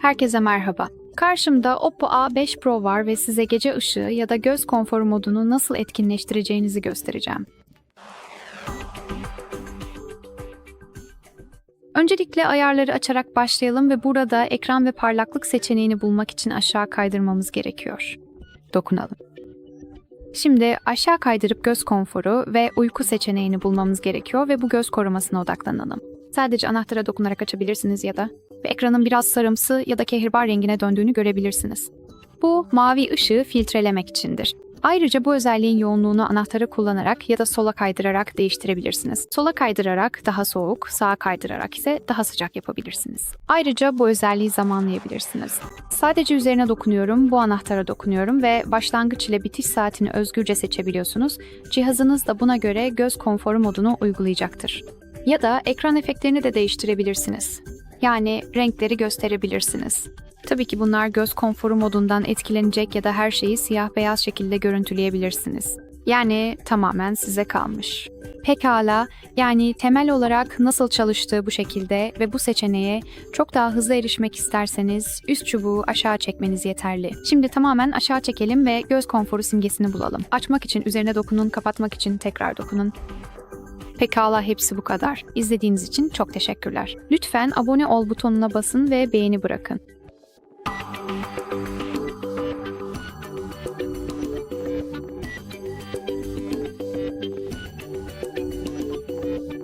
Herkese merhaba. Karşımda Oppo A5 Pro var ve size gece ışığı ya da göz konforu modunu nasıl etkinleştireceğinizi göstereceğim. Öncelikle ayarları açarak başlayalım ve burada ekran ve parlaklık seçeneğini bulmak için aşağı kaydırmamız gerekiyor. Dokunalım. Şimdi aşağı kaydırıp göz konforu ve uyku seçeneğini bulmamız gerekiyor ve bu göz korumasına odaklanalım. Sadece anahtara dokunarak açabilirsiniz ya da ve ekranın biraz sarımsı ya da kehribar rengine döndüğünü görebilirsiniz. Bu mavi ışığı filtrelemek içindir. Ayrıca bu özelliğin yoğunluğunu anahtarı kullanarak ya da sola kaydırarak değiştirebilirsiniz. Sola kaydırarak daha soğuk, sağa kaydırarak ise daha sıcak yapabilirsiniz. Ayrıca bu özelliği zamanlayabilirsiniz. Sadece üzerine dokunuyorum, bu anahtara dokunuyorum ve başlangıç ile bitiş saatini özgürce seçebiliyorsunuz. Cihazınız da buna göre göz konforu modunu uygulayacaktır. Ya da ekran efektlerini de değiştirebilirsiniz. Yani renkleri gösterebilirsiniz. Tabii ki bunlar göz konforu modundan etkilenecek ya da her şeyi siyah beyaz şekilde görüntüleyebilirsiniz. Yani tamamen size kalmış. Pekala, yani temel olarak nasıl çalıştığı bu şekilde ve bu seçeneğe çok daha hızlı erişmek isterseniz üst çubuğu aşağı çekmeniz yeterli. Şimdi tamamen aşağı çekelim ve göz konforu simgesini bulalım. Açmak için üzerine dokunun, kapatmak için tekrar dokunun. Pekala hepsi bu kadar. İzlediğiniz için çok teşekkürler. Lütfen abone ol butonuna basın ve beğeni bırakın.